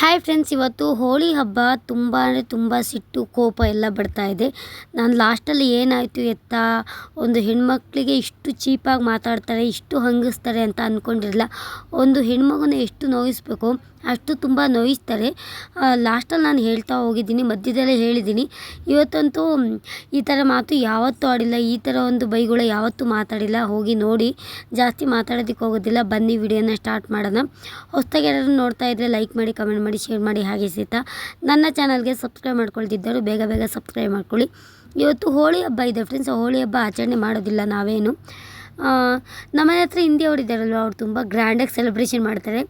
Hi friends ಇವತ್ತು ಹೋಳಿ ಹಬ್ಬ ತುಂಬ ಅಂದರೆ ತುಂಬ ಸಿಟ್ಟು, ಕೋಪ ಎಲ್ಲ ಬರ್ತಾ ಇದೆ. ನಾನು ಲಾಸ್ಟಲ್ಲಿ ಏನಾಯಿತು ಎತ್ತ? ಒಂದು ಹೆಣ್ಮಕ್ಳಿಗೆ ಇಷ್ಟು ಚೀಪಾಗಿ ಮಾತಾಡ್ತಾರೆ, ಇಷ್ಟು ಹಂಗಿಸ್ತಾರೆ ಅಂತ ಅಂದ್ಕೊಂಡಿರಲಿಲ್ಲ ಒಂದು ಹೆಣ್ಮಗನ ಎಷ್ಟು ನೋಯಿಸ್ಬೇಕು? ಅಷ್ಟು ತುಂಬ ನೋಯಿಸ್ತಾರೆ. ಲಾಸ್ಟಲ್ಲಿ ನಾನು ಹೇಳ್ತಾ ಹೋಗಿದ್ದೀನಿ, ಮಧ್ಯದಲ್ಲೇ ಹೇಳಿದ್ದೀನಿ. ಇವತ್ತಂತೂ ಈ ಥರ ಮಾತು ಯಾವತ್ತೂ ಆಡಿಲ್ಲ, ಈ ಥರ ಒಂದು ಬೈಗಳು ಯಾವತ್ತೂ ಮಾತಾಡಿಲ್ಲ. ಹೋಗಿ ನೋಡಿ, ಜಾಸ್ತಿ ಮಾತಾಡೋದಕ್ಕೆ ಹೋಗೋದಿಲ್ಲ. ಬನ್ನಿ, ವಿಡಿಯೋನ ಸ್ಟಾರ್ಟ್ ಮಾಡೋಣ. ಹೊಸ್ದಾಗಿ ಯಾರಾದ್ರು ನೋಡ್ತಾ ಇದ್ದರೆ ಲೈಕ್ ಮಾಡಿ, ಕಮೆಂಟ್ ಮಾಡಿ, ಶೇರ್ ಮಾಡಿ, ಹಾಗೆ ಸಹಿತ ನನ್ನ ಚಾನಲ್ಗೆ ಸಬ್ಸ್ಕ್ರೈಬ್ ಮಾಡ್ಕೊಳ್ತಿದ್ದರು ಬೇಗ ಬೇಗ ಸಬ್ಸ್ಕ್ರೈಬ್ ಮಾಡ್ಕೊಳ್ಳಿ. ಇವತ್ತು ಹೋಳಿ ಹಬ್ಬ ಇದೆ ಫ್ರೆಂಡ್ಸ್ ಹೋಳಿ ಹಬ್ಬ ಆಚರಣೆ ಮಾಡೋದಿಲ್ಲ ನಾವೇನು. ನಮ್ಮನೆ ಹತ್ರ ಹಿಂದಿಯವ್ರು ಇದ್ದಾರಲ್ವ, ಅವ್ರು ತುಂಬ ಗ್ರ್ಯಾಂಡಾಗಿ ಸೆಲೆಬ್ರೇಷನ್ ಮಾಡ್ತಾರೆ.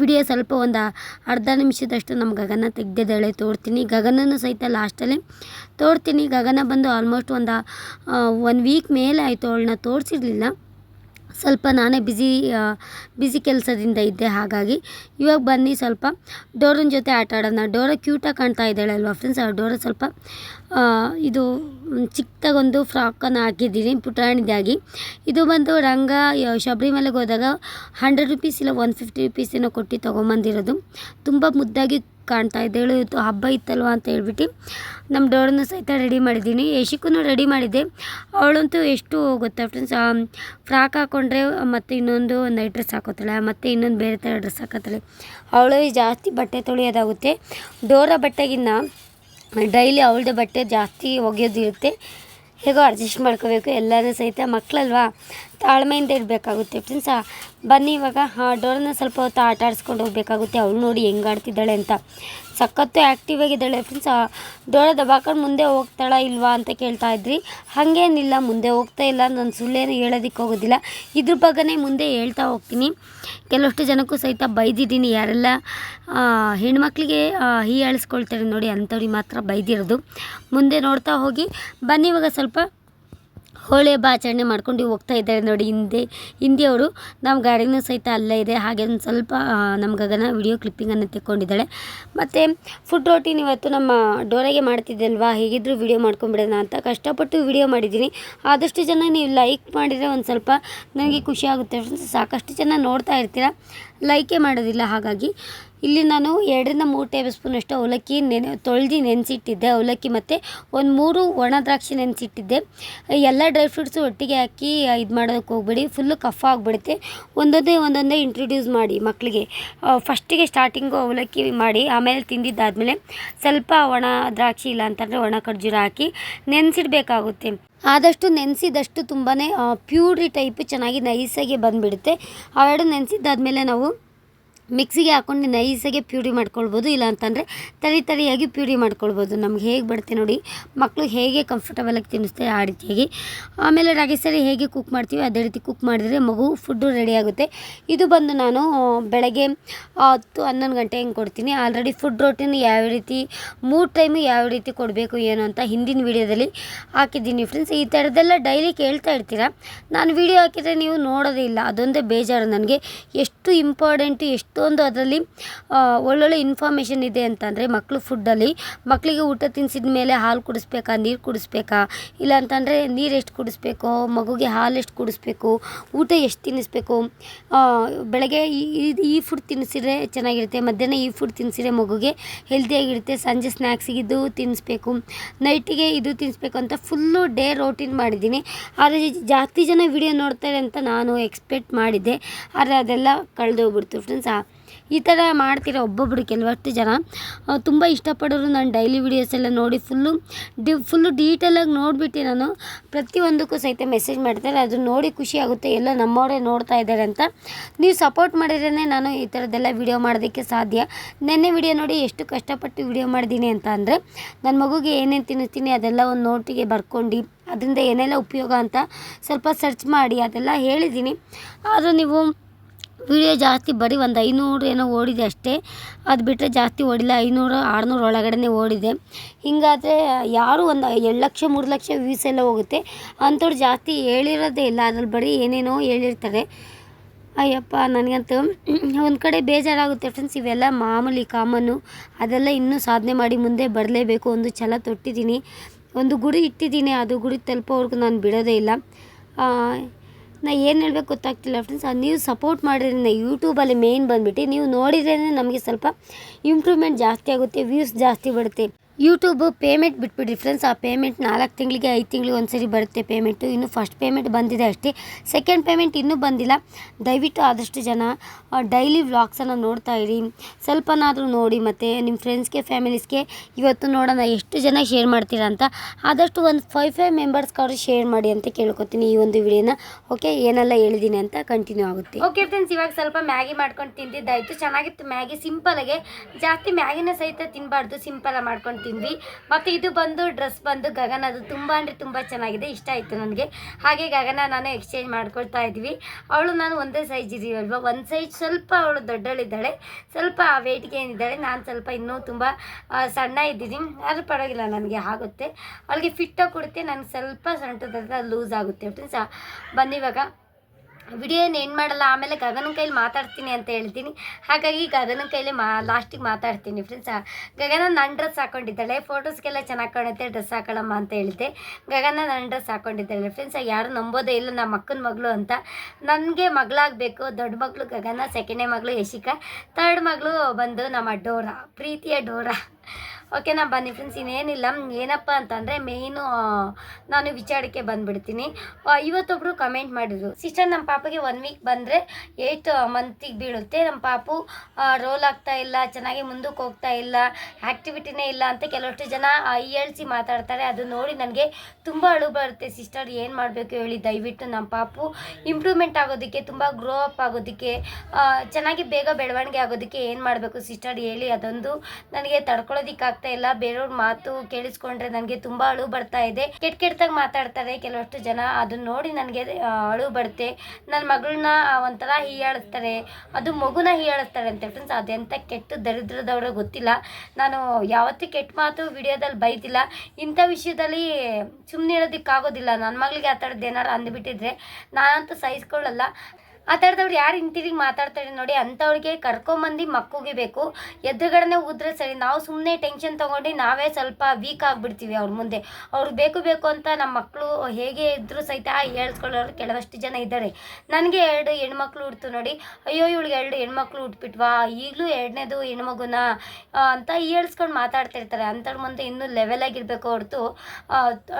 ವಿಡಿಯೋ ಸ್ವಲ್ಪ ಒಂದು ಅರ್ಧ ನಿಮಿಷದಷ್ಟು ನಮ್ಮ ಗಗನ ತೆಗ್ದಿದ್ದಾಳೆ, ತೋರ್ತೀನಿ. ಗಗನನೂ ಸಹಿತ ಲಾಸ್ಟಲ್ಲಿ ತೋರ್ತೀನಿ. ಗಗನ ಬಂದು ಆಲ್ಮೋಸ್ಟ್ ಒಂದು ಒನ್ ವೀಕ್ ಮೇಲೆ ಆಯಿತು, ಅವಳನ್ನ ತೋರಿಸಿರ್ಲಿಲ್ಲ. ಸ್ವಲ್ಪ ನಾನೇ ಬ್ಯುಸಿ ಬ್ಯುಸಿ ಕೆಲಸದಿಂದ ಇದ್ದೆ, ಹಾಗಾಗಿ ಇವಾಗ ಬನ್ನಿ ಸ್ವಲ್ಪ. ಡೋರನ ಜೊತೆ ಆಟ ಆಡೋಣ. ಡೋರ ಕ್ಯೂಟಾಗಿ ಕಾಣ್ತಾ ಇದ್ದಾಳೆ ಅಲ್ವಾ ಫ್ರೆಂಡ್ಸ್ ಆ, ಡೋರ ಸ್ವಲ್ಪ ಇದು ಚಿಕ್ಕದಾಗೊಂದು ಫ್ರಾಕನ್ನು ಹಾಕಿದ್ದೀನಿ ಪುಟಾಣಿದಾಗಿ ಇದು ಬಂದು ರಂಗ ಶಬರಿಮಲೆಗೆ ಹೋದಾಗ ಹಂಡ್ರೆಡ್ ರುಪೀಸ್ ಇಲ್ಲ ಒನ್ ಫಿಫ್ಟಿ ರುಪೀಸ್ ಏನೋ ಕೊಟ್ಟು ತೊಗೊಂಬಂದಿರೋದು. ತುಂಬ ಮುದ್ದಾಗಿ ಕಾಣ್ತಾ ಇದ್ದಾಳು ಇವತ್ತು ಹಬ್ಬ ಇತ್ತಲ್ವ ಅಂತ ಹೇಳ್ಬಿಟ್ಟು. ನಮ್ಮ ಡೋರನ್ನು ಸಹಿತ ರೆಡಿ ಮಾಡಿದ್ದೀನಿ. ಯಶಿಕೂ ರೆಡಿ ಮಾಡಿದ್ದೆ ಅವಳಂತೂ ಎಷ್ಟು ಗೊತ್ತಾ ಫ್ರೆಂಡ್ಸ್ ಫ್ರಾಕ್ ಹಾಕ್ಕೊಂಡ್ರೆ ಮತ್ತು ಇನ್ನೊಂದು ನೈಟ್ ಡ್ರೆಸ್ ಹಾಕೋತಾಳೆ, ಮತ್ತು ಇನ್ನೊಂದು ಬೇರೆ ಥರ ಡ್ರೆಸ್ ಹಾಕೋತಾಳೆ. ಅವಳು ಜಾಸ್ತಿ ಬಟ್ಟೆ ತೊಳೆಯೋದಾಗುತ್ತೆ. ಡೋರ ಬಟ್ಟೆಗಿನ್ನ ಡೈಲಿ ಅವಳದೇ ಬಟ್ಟೆ ಜಾಸ್ತಿ ಒಗೆಯೋದಿರುತ್ತೆ. ಹೇಗೋ ಅಡ್ಜಸ್ಟ್ ಮಾಡ್ಕೋಬೇಕು. ಎಲ್ಲರೂ ಸಹಿತ ಮಕ್ಕಳಲ್ವಾ ತಾಳ್ಮೆಯಿಂದ ಇರಬೇಕಾಗುತ್ತೆ ಫ್ರೆಂಡ್ಸ್ ಬನ್ನಿ ಇವಾಗ ಡೋರನ್ನ ಸ್ವಲ್ಪ ಹೊತ್ತು ಆಟ ಆಡಿಸ್ಕೊಂಡು ಹೋಗಬೇಕಾಗುತ್ತೆ. ಅವಳು ನೋಡಿ ಹೆಂಗೆ ಆಡ್ತಿದ್ದಾಳೆ ಅಂತ. ಸಖತ್ತು ಆ್ಯಕ್ಟಿವ್ ಆಗಿದ್ದಾಳೆ ಫ್ರೆಂಡ್ಸ್ ಡೋರ ದಬಾಕೊಂಡು ಮುಂದೆ ಹೋಗ್ತಾಳ ಇಲ್ವಾ ಅಂತ ಕೇಳ್ತಾ ಇದ್ರಿ. ಹಾಗೇನಿಲ್ಲ, ಮುಂದೆ ಹೋಗ್ತಾ ಇಲ್ಲ. ನಾನು ಸುಳ್ಳೇನು ಹೇಳೋದಕ್ಕೆ ಹೋಗೋದಿಲ್ಲ. ಇದ್ರ ಬಗ್ಗೆನೇ ಮುಂದೆ ಹೇಳ್ತಾ ಹೋಗ್ತೀನಿ. ಕೆಲವಷ್ಟು ಜನಕ್ಕೂ ಸಹಿತ ಬೈದಿದ್ದೀನಿ. ಯಾರೆಲ್ಲ ಹೆಣ್ಮಕ್ಳಿಗೆ ಹೀಯಾಳಿಸ್ಕೊಳ್ತಾರೆ ನೋಡಿ, ಅಂಥವ್ರಿಗೆ ಮಾತ್ರ ಬೈದಿರೋದು. ಮುಂದೆ ನೋಡ್ತಾ ಹೋಗಿ, ಬನ್ನಿ ಇವಾಗ ಸ್ವಲ್ಪ ಹೋಳಿ ಹಬ್ಬ ಆಚರಣೆ ಮಾಡ್ಕೊಂಡು ಹೋಗ್ತಾ ಇದ್ದಾರೆ ನೋಡಿ ಹಿಂದೆ. ಹಿಂದಿಯವರು ನಮ್ಮ ಗಾಡಿನೂ ಸಹಿತ ಅಲ್ಲೇ ಇದೆ. ಹಾಗೆ ಒಂದು ಸ್ವಲ್ಪ ನಮ್ಮ ಗಗನ ವಿಡಿಯೋ ಕ್ಲಿಪ್ಪಿಂಗನ್ನು ತೆಕ್ಕೊಂಡಿದ್ದಾಳೆ. ಮತ್ತು ಫುಡ್ ರೋಟೀನ್ ಇವತ್ತು ನಮ್ಮ ಡೋರೆಗೆ ಮಾಡ್ತಿದ್ದಲ್ವಾ ಹೇಗಿದ್ದರೂ ವಿಡಿಯೋ ಮಾಡ್ಕೊಂಬಿಡೋಣ ಅಂತ. ಕಷ್ಟಪಟ್ಟು ವಿಡಿಯೋ ಮಾಡಿದ್ದೀನಿ. ಆದಷ್ಟು ಜನ ನೀವು ಲೈಕ್ ಮಾಡಿದರೆ ಒಂದು ಸ್ವಲ್ಪ ನನಗೆ ಖುಷಿ ಆಗುತ್ತೆ. ಫ್ರೆಂಡ್ಸ್ ಸಾಕಷ್ಟು ಜನ ನೋಡ್ತಾ ಇರ್ತೀರ? ಲೈಕೇ ಮಾಡೋದಿಲ್ಲ. ಹಾಗಾಗಿ ಇಲ್ಲಿ ನಾನು ಎರಡರಿಂದ ಮೂರು ಟೇಬಲ್ ಸ್ಪೂನಷ್ಟು ಅವಲಕ್ಕಿ ನೆನೆ ತೊಳೆದು ನೆನೆಸಿಟ್ಟಿದ್ದೆ. ಅವಲಕ್ಕಿ ಮತ್ತು ಒಂದು ಮೂರು ಒಣ ದ್ರಾಕ್ಷಿ ನೆನೆಸಿಟ್ಟಿದ್ದೆ. ಎಲ್ಲ ಡ್ರೈ ಫ್ರೂಟ್ಸು ಒಟ್ಟಿಗೆ ಹಾಕಿ ಇದು ಮಾಡೋದಕ್ಕೆ ಹೋಗ್ಬೇಡಿ. ಫುಲ್ಲು ಕಫ ಆಗಿಬಿಡುತ್ತೆ. ಒಂದೊಂದೇ ಒಂದೊಂದೇ ಇಂಟ್ರೊಡ್ಯೂಸ್ ಮಾಡಿ ಮಕ್ಕಳಿಗೆ ಫಸ್ಟಿಗೆ ಸ್ಟಾರ್ಟಿಂಗು ಅವಲಕ್ಕಿ ಮಾಡಿ, ಆಮೇಲೆ ತಿಂದಿದ್ದಾದಮೇಲೆ ಸ್ವಲ್ಪ ಒಣ ದ್ರಾಕ್ಷಿ ಇಲ್ಲ ಅಂತಂದರೆ ಒಣ ಖರ್ಜೂರ ಹಾಕಿ ನೆನೆಸಿಡ್ಬೇಕಾಗುತ್ತೆ. ಆದಷ್ಟು ನೆನೆಸಿದಷ್ಟು ತುಂಬಾ ಪ್ಯೂರಿ ಟೈಪ್ ಚೆನ್ನಾಗಿ ನೈಸಾಗಿ ಬಂದುಬಿಡುತ್ತೆ. ಅವೆರಡು ನೆನೆಸಿದ್ದಾದಮೇಲೆ ನಾವು ಮಿಕ್ಸಿಗೆ ಹಾಕ್ಕೊಂಡು ನೈಸಾಗೆ ಪ್ಯೂರಿ ಮಾಡ್ಕೊಳ್ಬೋದು ಇಲ್ಲ ಅಂತಂದರೆ ತರಿ ತರಿಯಾಗಿ ಪ್ಯೂರಿ ಮಾಡ್ಕೊಳ್ಬೋದು. ನಮ್ಗೆ ಹೇಗೆ ಬರುತ್ತೆ ನೋಡಿ ಮಕ್ಕಳು ಹೇಗೆ ಕಂಫರ್ಟಬಲಾಗಿ ತಿನ್ನಿಸ್ತಾರೆ ಆ ರೀತಿಯಾಗಿ. ಆಮೇಲೆ ರಾಗಿ ಸರಿ ಹೇಗೆ ಕುಕ್ ಮಾಡ್ತೀವಿ ಅದೇ ರೀತಿ ಕುಕ್ ಮಾಡಿದರೆ ಮಗು ಫುಡ್ಡು ರೆಡಿ ಆಗುತ್ತೆ. ಇದು ಬಂದು ನಾನು ಬೆಳಗ್ಗೆ ಹತ್ತು ಹನ್ನೊಂದು ಗಂಟೆ ಹಿಂಗೆ ಕೊಡ್ತೀನಿ. ಆಲ್ರೆಡಿ ಫುಡ್ ರೋಟಿನ ಯಾವ ರೀತಿ ಮೂರು ಟೈಮು ಯಾವ ರೀತಿ ಕೊಡಬೇಕು, ಏನು ಅಂತ ಹಿಂದಿನ ವಿಡಿಯೋದಲ್ಲಿ ಹಾಕಿದ್ದೀನಿ ಫ್ರೆಂಡ್ಸ್ ಈ ಥರದ್ದೆಲ್ಲ ಡೈಲಿ ಕೇಳ್ತಾ ಇರ್ತೀರಾ? ನಾನು ವೀಡಿಯೋ ಹಾಕಿದರೆ ನೀವು ನೋಡೋದೇ ಇಲ್ಲ. ಅದೊಂದೇ ಬೇಜಾರು. ನನಗೆ ಎಷ್ಟು ಇಂಪಾರ್ಟೆಂಟು ಎಷ್ಟೊಂದು ಅದರಲ್ಲಿ ಒಳ್ಳೊಳ್ಳೆ ಇನ್ಫಾರ್ಮೇಷನ್ ಇದೆ ಅಂತಂದರೆ ಮಕ್ಕಳು ಫುಡ್ಡಲ್ಲಿ ಮಕ್ಕಳಿಗೆ ಊಟ ತಿನ್ನಿಸಿದ ಮೇಲೆ ಹಾಲು ಕುಡಿಸ್ಬೇಕಾ, ನೀರು ಕುಡಿಸ್ಬೇಕಾ? ಇಲ್ಲ ಅಂತಂದರೆ ನೀರು ಎಷ್ಟು ಕುಡಿಸ್ಬೇಕು, ಮಗುಗೆ ಹಾಲು ಎಷ್ಟು ಕುಡಿಸ್ಬೇಕು, ಊಟ ಎಷ್ಟು ತಿನ್ನಿಸ್ಬೇಕು? ಬೆಳಗ್ಗೆ ಈ, ಈ- ಈ ಫುಡ್ ತಿನ್ನಿಸಿದ್ರೆ ಚೆನ್ನಾಗಿರುತ್ತೆ, ಮಧ್ಯಾಹ್ನ ಈ ಫುಡ್ ತಿನ್ನಿಸಿದ್ರೆ ಮಗುಗೆ ಹೆಲ್ದಿಯಾಗಿರುತ್ತೆ ಸಂಜೆ ಸ್ನ್ಯಾಕ್ಸಿಗೆ ಇದು ತಿನ್ನಿಸ್ಬೇಕು ನೈಟಿಗೆ ಇದು ತಿನ್ನಿಸ್ಬೇಕು ಅಂತ ಫುಲ್ಲು ಡೇ ರೋಟೀನ್ ಮಾಡಿದ್ದೀನಿ. ಆದರೆ ಜಾಸ್ತಿ ಜನ ವಿಡಿಯೋ ನೋಡ್ತಾರೆ ಅಂತ ನಾನು ಎಕ್ಸ್ಪೆಕ್ಟ್ ಮಾಡಿದ್ದೆ, ಆದರೆ ಅದೆಲ್ಲ ಕಳೆದೋಗ್ಬಿಡ್ತು ಫ್ರೆಂಡ್ಸ್ ಈ ಥರ ಮಾಡ್ತೀರ ಒಬ್ಬೊಬ್ಬರು ಕೆಲವಷ್ಟು ಜನ. ತುಂಬ ಇಷ್ಟಪಡೋರು ನಾನು ಡೈಲಿ ವೀಡಿಯೋಸ್ ಎಲ್ಲ ನೋಡಿ ಫುಲ್ಲು ಡಿ ಫುಲ್ಲು ಡೀಟೇಲಾಗಿ ನೋಡಿಬಿಟ್ಟು ನಾನು ಪ್ರತಿಯೊಂದಕ್ಕೂ ಸಹಿತ ಮೆಸೇಜ್ ಮಾಡ್ತಾರೆ. ಅದು ನೋಡಿ ಖುಷಿ ಆಗುತ್ತೆ. ಎಲ್ಲ ನಮ್ಮವರೇ ನೋಡ್ತಾ ಇದ್ದಾರೆ ಅಂತ. ನೀವು ಸಪೋರ್ಟ್ ಮಾಡಿದ್ರೇ ನಾನು ಈ ಥರದ್ದೆಲ್ಲ ವಿಡಿಯೋ ಮಾಡೋದಕ್ಕೆ ಸಾಧ್ಯ. ನೆನ್ನೆ ವಿಡಿಯೋ ನೋಡಿ ಎಷ್ಟು ಕಷ್ಟಪಟ್ಟು ವಿಡಿಯೋ ಮಾಡಿದ್ದೀನಿ ಅಂತ ಅಂದರೆ ನನ್ನ ಮಗುಗೆ ಏನೇನು ತಿನ್ನಿಸ್ತೀನಿ ಅದೆಲ್ಲ ಒಂದು ನೋಟಿಗೆ ಬರ್ಕೊಂಡು, ಅದರಿಂದ ಏನೆಲ್ಲ ಉಪಯೋಗ ಅಂತ ಸ್ವಲ್ಪ ಸರ್ಚ್ ಮಾಡಿ ಅದೆಲ್ಲ ಹೇಳಿದ್ದೀನಿ. ಆದರೂ ನೀವು ವಿಡಿಯೋ ಜಾಸ್ತಿ ಬರೀ ಒಂದು ಐನೂರು ಏನೋ ಓಡಿದೆ ಅಷ್ಟೇ. ಅದು ಬಿಟ್ಟರೆ ಜಾಸ್ತಿ ಓಡಿಲ್ಲ, ಐನೂರು, ಆರುನೂರು ಒಳಗಡೆ ಓಡಿದೆ. ಹಿಂಗಾದರೆ ಯಾರು ಒಂದು ಎರಡು ಲಕ್ಷ, ಮೂರು ಲಕ್ಷ ವ್ಯೂಸ್ ಎಲ್ಲ ಹೋಗುತ್ತೆ. ಅಂಥವ್ರು ಜಾಸ್ತಿ ಹೇಳಿರೋದೇ ಇಲ್ಲ, ಅದ್ರಲ್ಲಿ ಬರೀ ಏನೇನೋ ಹೇಳಿರ್ತಾರೆ. ಅಯ್ಯಪ್ಪ, ನನಗಂತೂ ಒಂದು ಕಡೆ ಬೇಜಾರಾಗುತ್ತೆ ಫ್ರೆಂಡ್ಸ್ ಇವೆಲ್ಲ ಮಾಮೂಲಿ ಕಾಮನ್ನು ಅದೆಲ್ಲ ಇನ್ನೂ ಸಾಧನೆ ಮಾಡಿ ಮುಂದೆ ಬರಲೇಬೇಕು ಒಂದು ಛಲ ತೊಟ್ಟಿದ್ದೀನಿ. ಒಂದು ಗುರಿ ಇಟ್ಟಿದ್ದೀನಿ, ಅದು ಗುರಿ ತಲುಪೋವರೆಗೂ ನಾನು ಬಿಡೋದೇ ಇಲ್ಲ. ನಾ ಏನು ಹೇಳ್ಬೇಕು ಗೊತ್ತಾಗ್ತಿಲ್ಲ ಫ್ರೆಂಡ್ಸ್ ನೀವು ಸಪೋರ್ಟ್ ಮಾಡಿದ್ರೆ ಯೂಟ್ಯೂಬಲ್ಲಿ ಮೇನ್ ಬಂದುಬಿಟ್ಟು, ನೀವು ನೋಡಿದ್ರೇ ನಮಗೆ ಸ್ವಲ್ಪ ಇಂಪ್ರೂವ್ಮೆಂಟ್ ಜಾಸ್ತಿ ಆಗುತ್ತೆ ವ್ಯೂಸ್ ಜಾಸ್ತಿ ಬರುತ್ತೆ. ಯೂಟ್ಯೂಬು ಪೇಮೆಂಟ್ ಬಿಟ್ಬಿಡಿ ಫ್ರೆಂಡ್ಸ್ ಆ ಪೇಮೆಂಟ್ ನಾಲ್ಕು ತಿಂಗಳಿಗೆ ಐದು ತಿಂಗಳಿಗೆ ಒಂದ್ಸರಿ ಬರುತ್ತೆ ಪೇಮೆಂಟು ಇನ್ನು ಫಸ್ಟ್ ಪೇಮೆಂಟ್ ಬಂದಿದೆ ಅಷ್ಟೇ. ಸೆಕೆಂಡ್ ಪೇಮೆಂಟ್ ಇನ್ನೂ ಬಂದಿಲ್ಲ. ದಯವಿಟ್ಟು ಆದಷ್ಟು ಜನ ಡೈಲಿ ವ್ಲಾಗ್ಸನ್ನು ನೋಡ್ತಾ ಇರಿ. ಸ್ವಲ್ಪನಾದರೂ ನೋಡಿ ಮತ್ತು ನಿಮ್ಮ ಫ್ರೆಂಡ್ಸ್ಗೆ ಫ್ಯಾಮಿಲೀಸ್ಗೆ ಇವತ್ತು ನೋಡೋಣ ಎಷ್ಟು ಜನ ಶೇರ್ ಮಾಡ್ತೀರಾ ಅಂತ. ಆದಷ್ಟು ಒಂದು ಫೈವ್ ಫೈವ್ ಮೆಂಬರ್ಸ್ಗಾದ್ರು ಶೇರ್ ಮಾಡಿ ಅಂತ ಕೇಳ್ಕೊತೀನಿ ಈ ಒಂದು ವಿಡಿಯೋನ. ಓಕೆ ಏನೆಲ್ಲ ಹೇಳಿದ್ದೀನಿ ಅಂತ ಕಂಟಿನ್ಯೂ ಆಗುತ್ತೆ. ಓಕೆ ಫ್ರೆಂಡ್ಸ್ ಇವಾಗ ಸ್ವಲ್ಪ ಮ್ಯಾಗಿ ಮಾಡ್ಕೊಂಡು ತಿಂದಿದ್ದಾಯಿತು ಚೆನ್ನಾಗಿತ್ತು ಮ್ಯಾಗಿ ಸಿಂಪಲಾಗೆ ಜಾಸ್ತಿ ಮ್ಯಾಗಿನ ಸಹಿತ ತಿನ್ನಬಾರ್ದು ಸಿಂಪಲ್ ಮಾಡ್ಕೊಂಡು ತಿಂದ್ವಿ. ಮತ್ತು ಇದು ಬಂದು ಡ್ರೆಸ್ ಬಂದು ಗಗನ ಅದು ತುಂಬ ಅಂದರೆ ತುಂಬ ಚೆನ್ನಾಗಿದೆ. ಇಷ್ಟ ಆಯಿತು ನನಗೆ. ಹಾಗೆ ಗಗನ ನಾನು ಎಕ್ಸ್ಚೇಂಜ್ ಮಾಡ್ಕೊಳ್ತಾ ಇದ್ವಿ. ಅವಳು ನಾನು ಒಂದೇ ಸೈಜ್ ಇದೀವಿ ಅಲ್ವಾ ಒಂದು ಸೈಜ್ ಸ್ವಲ್ಪ ಅವಳು ದೊಡ್ಡಳಿದ್ದಾಳೆ ಸ್ವಲ್ಪ ಆ ವೆಯ್ಟ್ಗೆ ಏನಿದ್ದಾಳೆ? ನಾನು ಸ್ವಲ್ಪ ಇನ್ನೂ ತುಂಬ ಸಣ್ಣ ಇದ್ದೀನಿ ಆದರೂ ಪರವಾಗಿಲ್ಲ, ನನಗೆ ಆಗುತ್ತೆ. ಅವಳಿಗೆ ಫಿಟ್ಟಾಗಿ ಕೊಡುತ್ತೆ. ನನಗೆ ಸ್ವಲ್ಪ ಸೊಂಟದ ಲೂಸ್ ಆಗುತ್ತೆ. ಬನ್ನಿ ಇವಾಗ ವಿಡಿಯೋ ಏನು ಮಾಡಲ್ಲ, ಆಮೇಲೆ ಗಗನ ಕೈಲಿ ಮಾತಾಡ್ತೀನಿ ಅಂತ ಹೇಳ್ತೀನಿ ಹಾಗಾಗಿ ಗಗನ ಕೈಲಿ ಮಾ ಲಾಸ್ಟಿಗೆ ಮಾತಾಡ್ತೀನಿ ಫ್ರೆಂಡ್ಸ್ ಗಗನ ನನ್ನ ಡ್ರೆಸ್ ಹಾಕೊಂಡಿದ್ದಾಳೆ ಫೋಟೋಸ್ಗೆಲ್ಲ ಚೆನ್ನಾಗಿ ಕಾಣುತ್ತೆ ಡ್ರೆಸ್ ಹಾಕೊಳ್ಳಮ್ಮ ಅಂತ ಹೇಳಿದ್ದೆ. ಗಗನ ನನ್ನ ಡ್ರೆಸ್ ಹಾಕೊಂಡಿದ್ದಾಳೆ ಫ್ರೆಂಡ್ಸ್ ಯಾರು ನಂಬೋದೇ ಇಲ್ಲ ನಮ್ಮ ಅಕ್ಕನ ಮಗಳು ಅಂತ. ನನಗೆ ಮಗಳಾಗಬೇಕು, ದೊಡ್ಡ ಮಗಳು ಗಗನ ಸೆಕೆಂಡೇ ಮಗಳು ಯಶಿಕಾ ತರ್ಡ್ ಮಗಳು ಬಂದು ನಮ್ಮ ಡೋರಾ, ಪ್ರೀತಿಯ ಡೋರಾ. ಓಕೆನಾ, ಬನ್ನಿ ಫ್ರೆಂಡ್ಸ್ ಇನ್ನೇನಿಲ್ಲ. ಏನಪ್ಪ ಅಂತಂದರೆ ಮೇಯ್ನು ನಾನು ವಿಚಾರಕ್ಕೆ ಬಂದುಬಿಡ್ತೀನಿ. ಇವತ್ತೊಬ್ಬರು ಕಮೆಂಟ್ ಮಾಡಿದ್ರು ಸಿಸ್ಟರ್ ನಮ್ಮ ಪಾಪಗೆ ಒನ್ ವೀಕ್ ಬಂದರೆ ಏಯ್ಟ್ ಮಂತಿಗೆ ಬೀಳುತ್ತೆ. ನಮ್ಮ ಪಾಪು ರೋಲ್ ಆಗ್ತಾ ಇಲ್ಲ, ಚೆನ್ನಾಗಿ ಮುಂದಕ್ಕೆ ಹೋಗ್ತಾ ಇಲ್ಲ ಆ್ಯಕ್ಟಿವಿಟಿನೇ ಇಲ್ಲ ಅಂತ ಕೆಲವಷ್ಟು ಜನ ಹೇಳ್ಸಿ ಮಾತಾಡ್ತಾರೆ. ಅದು ನೋಡಿ ನನಗೆ ತುಂಬ ಅಳು ಬರುತ್ತೆ. ಸಿಸ್ಟರ್ ಏನು ಮಾಡಬೇಕು ಹೇಳಿ, ದಯವಿಟ್ಟು ನಮ್ಮ ಪಾಪು. ಇಂಪ್ರೂವ್ಮೆಂಟ್ ಆಗೋದಕ್ಕೆ, ತುಂಬ ಗ್ರೋ ಅಪ್ ಆಗೋದಕ್ಕೆ ಚೆನ್ನಾಗಿ ಬೇಗ ಬೆಳವಣಿಗೆ ಆಗೋದಕ್ಕೆ ಏನು ಮಾಡಬೇಕು? ಸಿಸ್ಟರ್ ಹೇಳಿ, ಅದೊಂದು ನನಗೆ ತಡ್ಕೊಳ್ಳೋದಿಕ್ಕಾಗ್ತಾ ಇಲ್ಲ ಬೇರೆಯವ್ರ ಮಾತು ಕೇಳಿಸ್ಕೊಂಡ್ರೆ ನನಗೆ ತುಂಬಾ ಅಳು ಬರ್ತಾ ಇದೆ. ಕೆಟ್ಟ ಕೆಟ್ಟದಾಗ ಮಾತಾಡ್ತಾರೆ ಕೆಲವಷ್ಟು ಜನ. ಅದನ್ನ ನೋಡಿ ನನಗೆ ಅಳು ಬರುತ್ತೆ ನನ್ನ ಮಗಳನ್ನ ಒಂಥರ ಹೀಯಾಳಿಸ್ತಾರೆ. ಅದು ಮಗುನ ಹೀಯಾಳಿಸ್ತಾರೆ ಅಂತ ಫ್ರೆಂಡ್ಸ್ ಅದೆಂಥ ಕೆಟ್ಟ ದರಿದ್ರದವ್ರ ಗೊತ್ತಿಲ್ಲ. ನಾನು ಯಾವತ್ತೂ ಕೆಟ್ಟ ಮಾತು ವಿಡಿಯೋದಲ್ಲಿ ಬೈದಿಲ್ಲ. ಇಂಥ ವಿಷಯದಲ್ಲಿ ಸುಮ್ಮನೆ ಇರೋದಕ್ಕಾಗೋದಿಲ್ಲ ನನ್ನ ಮಗಳಿಗೆ ಆ ಥರದ್ದು ಏನಾರು ಅಂದ್ಬಿಟ್ಟಿದ್ರೆ ನಾನಂತೂ ಸಹಿಸ್ಕೊಳ್ಳಲ್ಲ. ಆ ಯಾರು ಇಂತಿರಿಗೆ ಮಾತಾಡ್ತಾರೆ ನೋಡಿ ಅಂಥವ್ರಿಗೆ ಕರ್ಕೊಂಬಂದು ಮಕ್ಕುಗಿಬೇಕು ಎದುರುಗಡೆನೆ ಉದ್ರೆ ಸರಿ, ನಾವು ಸುಮ್ಮನೆ ಟೆನ್ಷನ್ ತೊಗೊಂಡು ನಾವೇ ಸ್ವಲ್ಪ ವೀಕ್ ಆಗಿಬಿಡ್ತೀವಿ ಅವ್ರ ಮುಂದೆ. ಅವ್ರು ಬೇಕು ಬೇಕು ಅಂತ ನಮ್ಮ ಮಕ್ಕಳು ಹೇಗೆ ಇದ್ದರೂ ಸಹಿತ ಹೇಳ್ಸ್ಕೊಳ್ಳೋರು ಕೆಲವಷ್ಟು ಜನ ಇದ್ದಾರೆ. ನನಗೆ ಎರಡು ಹೆಣ್ಮಕ್ಳು ಹುಡ್ತು ನೋಡಿ. ಅಯ್ಯೋ, ಇವಳಿಗೆ ಎರಡು ಹೆಣ್ಮಕ್ಳು ಹುಟ್ಬಿಟ್ವಾ? ಈಗಲೂ ಎರಡನೇದು ಹೆಣ್ಮಗುನ? ಅಂತ ಹೇಳ್ಸ್ಕೊಂಡು ಮಾತಾಡ್ತಿರ್ತಾರೆ ಅಂಥವ್ರ ಮುಂದೆ ಇನ್ನೂ ಲೆವೆಲ್ ಆಗಿರಬೇಕು ಹೊರತು.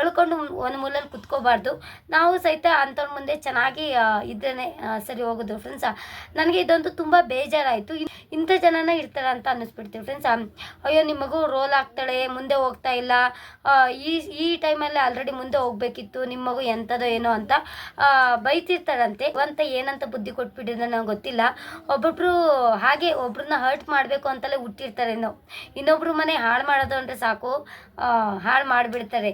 ಅಳ್ಕೊಂಡು ಒಂದು ಮೂಲಲ್ಲಿ ಕುತ್ಕೋಬಾರ್ದು. ನಾವು ಸಹಿತ ಅಂಥವ್ರ ಮುಂದೆ ಚೆನ್ನಾಗಿ ಇದ್ರೇ ಸರಿ ಹೋಗೋದು ಫ್ರೆಂಡ್ಸ್ ನನಗೆ ಇದಂತೂ ತುಂಬ ಬೇಜಾರಾಯಿತು. ಇಂಥ ಜನನ ಇರ್ತಾರೆ ಅಂತ ಅನ್ನಿಸ್ಬಿಡ್ತೀವಿ ಫ್ರೆಂಡ್ಸ್ ಅಯ್ಯೋ ನಿಮಗೂ ಮಗು ರೋಲ್ ಆಗ್ತಾಳೆ, ಮುಂದೆ ಹೋಗ್ತಾ ಇಲ್ಲ. ಈ ಈ ಟೈಮಲ್ಲಿ ಆಲ್ರೆಡಿ ಮುಂದೆ ಹೋಗ್ಬೇಕಿತ್ತು ನಿಮ್ಮ ಮಗು ಎಂಥದೋ ಏನೋ ಅಂತ ಬೈತಿರ್ತಾರಂತೆ. ಅಂತ ಏನಂತ ಬುದ್ಧಿ ಕೊಟ್ಬಿಟ್ಟಿದ್ರೆ ನಂಗೆ ಗೊತ್ತಿಲ್ಲ. ಒಬ್ಬೊಬ್ರು ಹಾಗೆ ಒಬ್ರನ್ನ ಹರ್ಟ್ ಮಾಡಬೇಕು ಅಂತಲೇ ಹುಟ್ಟಿರ್ತಾರೆ ಇನ್ನೊಬ್ರು ಮನೆ ಹಾಳು ಮಾಡೋದು ಅಂದರೆ ಸಾಕು. ಹಾಳು ಮಾಡಿಬಿಡ್ತಾರೆ.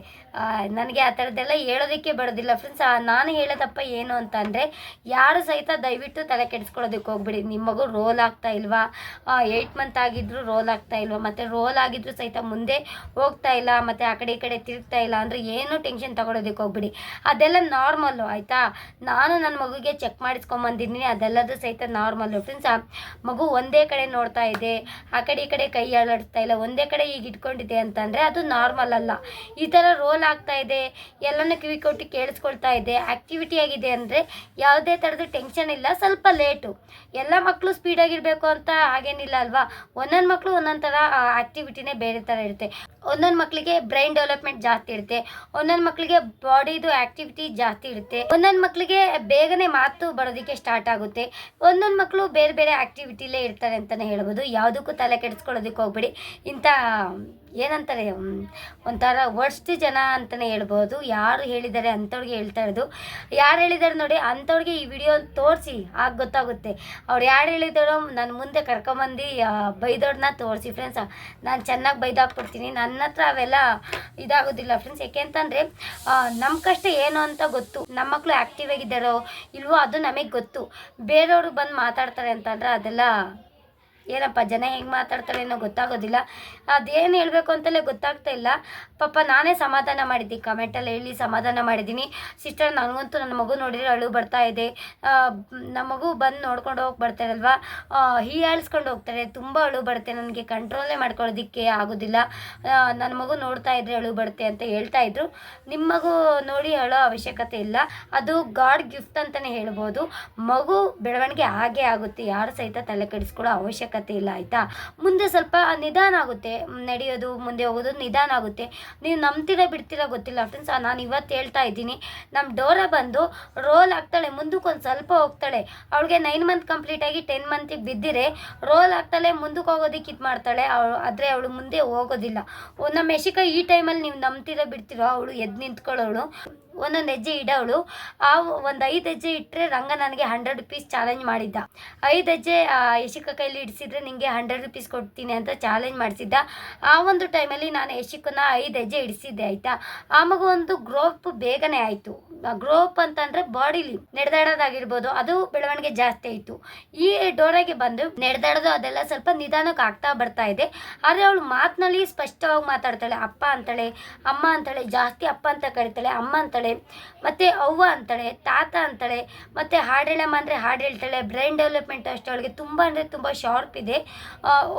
ನನಗೆ ಆ ಥರದ್ದೆಲ್ಲ ಹೇಳೋದಕ್ಕೆ ಬರೋದಿಲ್ಲ. ಫ್ರೆಂಡ್ಸ್ ನಾನು ಹೇಳೋದಪ್ಪ ಏನು ಅಂತ ಅಂದರೆ ಯಾರು ಸಹಿತ ದಯವಿಟ್ಟು ತಲೆ ಕೆಡಿಸ್ಕೊಳ್ಳೋದಕ್ಕೆ ಹೋಗ್ಬಿಡಿ. ನಿಮ್ಮ ಮಗು ರೋಲ್ ಆಗ್ತಾ ಇಲ್ವಾ? ಏಯ್ಟ್ ಮಂತ್ ಆಗಿದ್ರು ರೋಲ್ ಆಗ್ತಾ ಇಲ್ವಾ? ಮತ್ತು ರೋಲ್ ಆಗಿದ್ರು ಸಹಿತ ಮುಂದೆ ಹೋಗ್ತಾ ಇಲ್ಲ, ಮತ್ತು ಆ ಕಡೆ ಈ ಕಡೆ ತಿರುಗ್ತಾ ಇಲ್ಲ ಅಂದರೆ ಏನು ಟೆನ್ಷನ್ ತಗೊಳೋದಕ್ಕೆ ಹೋಗ್ಬಿಡಿ. ಅದೆಲ್ಲ ನಾರ್ಮಲ್ಲು ಆಯಿತಾ? ನಾನು ನನ್ನ ಮಗುಗೆ ಚೆಕ್ ಮಾಡಿಸ್ಕೊಂಬಂದಿದ್ದೀನಿ, ಅದೆಲ್ಲದು ಸಹಿತ ನಾರ್ಮಲ್ಲು ಫ್ರೆಂಡ್ಸ್ ಮಗು ಒಂದೇ ಕಡೆ ನೋಡ್ತಾ ಇದೆ, ಆ ಕಡೆ ಈ ಕಡೆ ಕೈ ಅಳಾಡಿಸ್ತಾ ಇಲ್ಲ, ಒಂದೇ ಕಡೆ ಈಗ ಇಟ್ಕೊಂಡಿದೆ ಅಂತಂದರೆ ಅದು ನಾರ್ಮಲ್ ಅಲ್ಲ. ಈ ಥರ ರೋಲ್ ಆಗ್ತಾ ಇದೆ, ಎಲ್ಲನೂ ಕಿವಿ ಕೊಟ್ಟು ಕೇಳಿಸ್ಕೊಳ್ತಾ ಇದೆ. ಆ್ಯಕ್ಟಿವಿಟಿ ಆಗಿದೆ ಅಂದರೆ ಯಾವುದೇ ಥರದ ಟೆನ್ಷನ್ ಇಲ್ಲ, ಸ್ವಲ್ಪ ಲೇಟು ಎಲ್ಲ ಮಕ್ಕಳು ಸ್ಪೀಡಾಗಿರಬೇಕು ಅಂತ ಹಾಗೇನಿಲ್ಲ ಅಲ್ವಾ? ಒಂದೊಂದು ಮಕ್ಕಳು ಒಂದೊಂದು ಥರ ಆ್ಯಕ್ಟಿವಿಟಿನೇ ಬೇರೆ ಥರ ಇರುತ್ತೆ. ಒಂದೊಂದು ಮಕ್ಕಳಿಗೆ ಬ್ರೈನ್ ಡೆವಲಪ್ಮೆಂಟ್ ಜಾಸ್ತಿ ಇರುತ್ತೆ. ಒಂದೊಂದು ಮಕ್ಕಳಿಗೆ ಬಾಡಿದು ಆ್ಯಕ್ಟಿವಿಟಿ ಜಾಸ್ತಿ ಇರುತ್ತೆ. ಒಂದೊಂದು ಮಕ್ಕಳಿಗೆ ಬೇಗನೆ ಮಾತು ಬರೋದಕ್ಕೆ ಸ್ಟಾರ್ಟ್ ಆಗುತ್ತೆ. ಒಂದೊಂದು ಮಕ್ಕಳು ಬೇರೆ ಬೇರೆ ಆ್ಯಕ್ಟಿವಿಟಿಲೇ ಇರ್ತಾರೆ ಅಂತಲೇ ಹೇಳ್ಬೋದು. ಯಾವುದಕ್ಕೂ ತಲೆ ಕೆಡಿಸ್ಕೊಳ್ಳೋದಕ್ಕೆ ಹೋಗ್ಬೇಡಿ. ಇಂಥ, ಏನಂತಾರೆ ಒಂಥರ ವರ್ಸ್ಟ್ ಜನ ಅಂತಲೇ ಹೇಳ್ಬೋದು. ಯಾರು ಹೇಳಿದ್ದಾರೆ ಅಂಥವ್ರಿಗೆ ಹೇಳ್ತಾ ಇರೋದು. ಯಾರು ಹೇಳಿದ್ದಾರೆ ನೋಡಿ, ಅಂಥವ್ರಿಗೆ ಈ ವಿಡಿಯೋ ತೋರಿಸಿ, ಆಗ ಗೊತ್ತಾಗುತ್ತೆ. ಅವ್ರು ಯಾರು ಹೇಳಿದಾರೋ ನಾನು ಮುಂದೆ ಕರ್ಕೊಂಬಂದು ಬೈದೋಡನ್ನ ತೋರಿಸಿ ಫ್ರೆಂಡ್ಸ್ ನಾನು ಚೆನ್ನಾಗಿ ಬೈದಾಕ್ಬಿಡ್ತೀನಿ. ನನ್ನ ಹತ್ರ ಅವೆಲ್ಲ ಇದಾಗೋದಿಲ್ಲ ಫ್ರೆಂಡ್ಸ್ ಯಾಕೆಂತಂದರೆ ನಮ್ಮ ಕಷ್ಟ ಏನು ಅಂತ ಗೊತ್ತು. ನಮ್ಮ ಮಕ್ಕಳು ಆ್ಯಕ್ಟಿವ್ ಆಗಿದ್ದಾರೋ ಇಲ್ವೋ ಅದು ನಮಗೆ ಗೊತ್ತು. ಬೇರೆಯವರು ಬಂದು ಮಾತಾಡ್ತಾರೆ ಅಂತಂದ್ರೆ ಅದೆಲ್ಲ ಏನಪ್ಪ, ಜನ ಹೆಂಗೆ ಮಾತಾಡ್ತಾರೆ ಏನೋ ಗೊತ್ತಾಗೋದಿಲ್ಲ. ಅದೇನು ಹೇಳಬೇಕು ಅಂತಲೇ ಗೊತ್ತಾಗ್ತಾ ಇಲ್ಲ. ಪಾಪ ನಾನೇ ಸಮಾಧಾನ ಮಾಡಿದ್ದೀನಿ ಕಮೆಂಟಲ್ಲಿ ಹೇಳಿ ಸಮಾಧಾನ ಮಾಡಿದ್ದೀನಿ. ಸಿಸ್ಟರ್ ನನಗಂತೂ ನನ್ನ ಮಗು ನೋಡಿದರೆ ಅಳು ಬರ್ತಾ ಇದೆ. ನಮ್ಮ ಮಗು ಬಂದು ನೋಡ್ಕೊಂಡು ಹೋಗಿ ಬರ್ತಾರಲ್ವಾ? ಹೀಯಾಳಿಸ್ಕೊಂಡು ಹೋಗ್ತಾರೆ. ತುಂಬ ಅಳು ಬರುತ್ತೆ. ನನಗೆ ಕಂಟ್ರೋಲೇ ಮಾಡ್ಕೊಳ್ಳೋದಿಕ್ಕೆ ಆಗೋದಿಲ್ಲ. ನನ್ನ ಮಗು ನೋಡ್ತಾ ಇದ್ರೆ ಅಳು ಬರುತ್ತೆ ಅಂತ ಹೇಳ್ತಾ ಇದ್ರು. ನಿಮ್ಮ ಮಗು ನೋಡಿ ಅಳೋ ಅವಶ್ಯಕತೆ ಇಲ್ಲ. ಅದು ಗಾಡ್ ಗಿಫ್ಟ್ ಅಂತಲೇ ಹೇಳ್ಬೋದು. ಮಗು ಬೆಳವಣಿಗೆ ಹಾಗೆ ಆಗುತ್ತೆ. ಯಾರು ಸಹಿತ ತಲೆ ಕೆಡಿಸ್ಕೊಳ್ಳೋ ಅವಶ್ಯಕತೆ ಇಲ್ಲ, ಆಯಿತಾ? ಮುಂದೆ ಸ್ವಲ್ಪ ನಿಧಾನ ಆಗುತ್ತೆ, ನಡೆಯೋದು, ಮುಂದೆ ಹೋಗೋದು ನಿಧಾನ ಆಗುತ್ತೆ. ನೀವು ನಂಬ್ತೀರಾ ಬಿಡ್ತೀರಾ ಗೊತ್ತಿಲ್ಲ ಫ್ರೆಂಡ್ಸ್ ನಾನು ಇವತ್ತು ಹೇಳ್ತಾ ಇದ್ದೀನಿ. ನಮ್ಮ ಡೋರ ಬಂದು ರೋಲ್ ಆಗ್ತಾಳೆ ಮುಂದಕ್ಕೆ ಒಂದು ಸ್ವಲ್ಪ ಹೋಗ್ತಾಳೆ. ಅವಳಿಗೆ ನೈನ್ ಮಂತ್ ಕಂಪ್ಲೀಟ್ ಆಗಿ ಟೆನ್ ಮಂತಿಗೆ ಬಿದ್ದಿರೆ, ರೋಲ್ ಆಗ್ತಾಳೆ ಮುಂದಕ್ಕೆ ಹೋಗೋದಕ್ಕೆ ಇದು ಮಾಡ್ತಾಳೆ. ಅವಳು ಆದರೆ ಅವಳು ಮುಂದೆ ಹೋಗೋದಿಲ್ಲ. ನಮ್ಮ ಯಶಿಕ ಈ ಟೈಮಲ್ಲಿ ನೀವು ನಂಬ್ತೀರಾ ಬಿಡ್ತೀರೋ? ಅವಳು ಎದ್ದು ನಿಂತ್ಕೊಳ್ಳೋಳು. ಒಂದೊಂದು ಹೆಜ್ಜೆ ಇಡೋಳು ಆ ಒಂದು ಐದು ಹೆಜ್ಜೆ ಇಟ್ಟರೆ ರಂಗ ನನಗೆ ಹಂಡ್ರೆಡ್ ರುಪೀಸ್ ಚಾಲೆಂಜ್ ಮಾಡಿದ್ದ. ಐದು ಹೆಜ್ಜೆ ಯಶಿಕ ಕೈಲಿ ಇಡಿಸಿದ್ರೆ ನಿಮಗೆ ಹಂಡ್ರೆಡ್ ರುಪೀಸ್ ಕೊಡ್ತೀನಿ ಅಂತ ಚಾಲೆಂಜ್ ಮಾಡಿಸಿದ್ದ. ಆ ಒಂದು ಟೈಮಲ್ಲಿ ನಾನು ಯಶಿಕನ ಐದು ಹೆಜ್ಜೆ ಇಡಿಸಿದ್ದೆ, ಆಯಿತಾ? ಆ ಮಗು ಒಂದು ಗ್ರೋಪ್ ಬೇಗನೆ ಆಯಿತು. ಗ್ರೋಪ್ ಅಂತಂದರೆ ಬಾಡಿಲಿ ನಡೆದಾಡೋದಾಗಿರ್ಬೋದು, ಅದು ಬೆಳವಣಿಗೆ ಜಾಸ್ತಿ ಆಯಿತು. ಈ ಡೋರಾಗೆ ಬಂದು ನಡೆದಾಡೋದು ಅದೆಲ್ಲ ಸ್ವಲ್ಪ ನಿಧಾನಕ್ಕೆ ಆಗ್ತಾ ಬರ್ತಾ ಇದೆ. ಆದರೆ ಅವಳು ಮಾತಿನಲ್ಲಿ ಸ್ಪಷ್ಟವಾಗಿ ಮಾತಾಡ್ತಾಳೆ, ಅಪ್ಪ ಅಂತಾಳೆ, ಅಮ್ಮ ಅಂತಾಳೆ, ಜಾಸ್ತಿ ಅಪ್ಪ ಅಂತ ಕರಿತಾಳೆ, ಅಮ್ಮ ಅಂತಾಳೆ ಮತ್ತು ಅವ್ವ ಅಂತಾಳೆ, ತಾತ ಅಂತಾಳೆ, ಮತ್ತು ಹಾಡು ಹೇಳಮ್ಮ ಅಂದರೆ ಹಾಡು ಹೇಳ್ತಾಳೆ ಬ್ರೈನ್ ಡೆವಲಪ್ಮೆಂಟ್ ಅಷ್ಟೇ ಅವಳಿಗೆ ತುಂಬ ಅಂದರೆ ತುಂಬ ಶಾರ್ಪ್ ಇದೆ.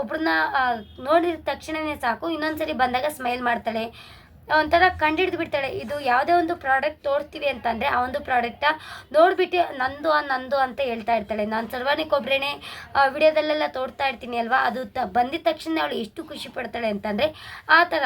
ಒಬ್ರನ್ನ ನೋಡಿದ ತಕ್ಷಣವೇ ಸಾಕು, ಇನ್ನೊಂದ್ಸರಿ ಬಂದಾಗ ಸ್ಮೈಲ್ ಮಾಡ್ತಾಳೆ. ಒಂಥರ ಕಂಡಿಡ್ದು ಬಿಡ್ತಾಳೆ, ಇದು ಯಾವುದೇ ಒಂದು ಪ್ರಾಡಕ್ಟ್ ತೋರಿಸ್ತೀವಿ ಅಂತಂದರೆ ಆ ಒಂದು ಪ್ರಾಡಕ್ಟ ನೋಡಿಬಿಟ್ಟು ನಂದು ಆ, ನಂದು ಅಂತ ಹೇಳ್ತಾ ಇರ್ತಾಳೆ. ನಾನು ಸರ್ವಾನಿಕ್ ಒಬ್ಬರೇನೆ ವಿಡಿಯೋದಲ್ಲೆಲ್ಲ ತೋರ್ತಾ ಇರ್ತೀನಿ ಅಲ್ವಾ? ಅದು ತ, ಬಂದಿದ ತಕ್ಷಣ ಅವಳು ಎಷ್ಟು ಖುಷಿ ಪಡ್ತಾಳೆ ಅಂತಂದರೆ ಆ ಥರ.